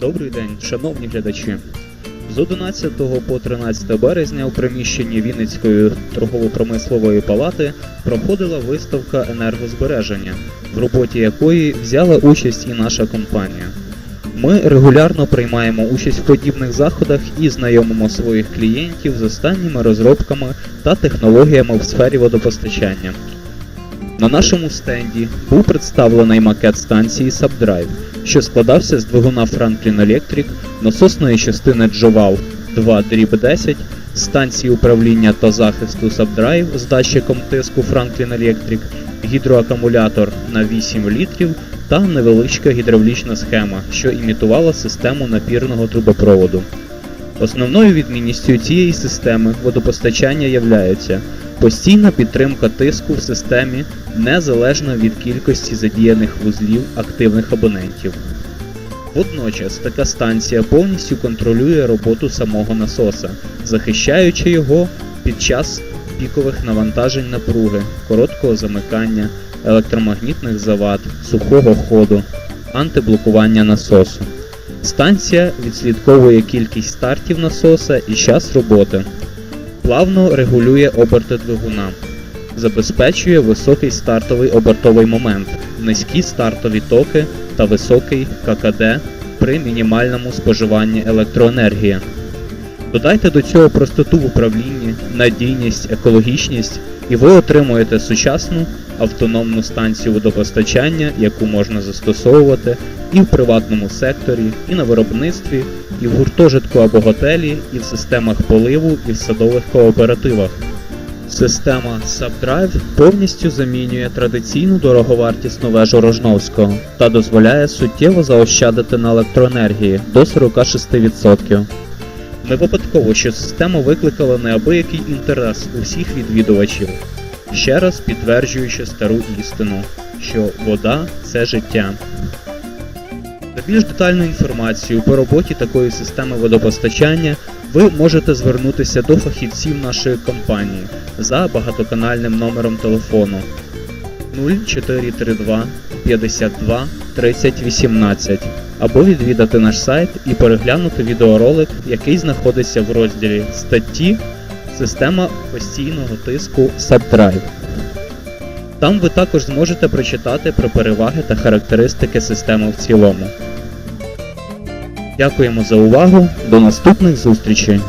Добрий день, шановні глядачі. З 11 по 13 березня у приміщенні Вінницької торгово-промислової палати проходила виставка енергозбереження, в роботі якої взяла участь і наша компанія. Ми регулярно приймаємо участь в подібних заходах і знайомимо своїх клієнтів з останніми розробками та технологіями в сфері водопостачання. На нашому стенді був представлений макет станції Subdrive, що складався з двигуна Franklin Electric, насосної частини Joval 2 10, станції управління та захисту Subdrive з датчиком тиску Franklin Electric, гідроакумулятор на 8 літрів та невеличка гідравлічна схема, що імітувала систему напірного трубопроводу. Основною відмінністю цієї системи водопостачання являється постійна підтримка тиску в системі незалежно від кількості задіяних вузлів активних абонентів. Водночас така станція повністю контролює роботу самого насоса, захищаючи його під час пікових навантажень напруги, короткого замикання, електромагнітних завад, сухого ходу, антиблокування насосу. Станція відслідковує кількість стартів насоса і час роботи, плавно регулює оберти двигуна, забезпечує високий стартовий обертовий момент, низькі стартові токи та високий ККД при мінімальному споживанні електроенергії. Додайте до цього простоту в управлінні, надійність, екологічність, і ви отримуєте сучасну автономну станцію водопостачання, яку можна застосовувати і в приватному секторі, і на виробництві, і в гуртожитку або готелі, і в системах поливу, і в садових кооперативах. Система SubDrive повністю замінює традиційну дороговартісну вежу Рожновського та дозволяє суттєво заощадити на електроенергії до 46%. Не випадково, що система викликала неабиякий інтерес у всіх відвідувачів, ще раз підтверджуючи стару істину, що вода це життя. За більш детальну інформацію по роботі такої системи водопостачання ви можете звернутися до фахівців нашої компанії за багатоканальним номером телефону 0432 52 30 18 або відвідати наш сайт і переглянути відеоролик, який знаходиться в розділі статті Система постійного тиску SubDrive. Там ви також зможете прочитати про переваги та характеристики системи в цілому. Дякуємо за увагу. До наступних зустрічей!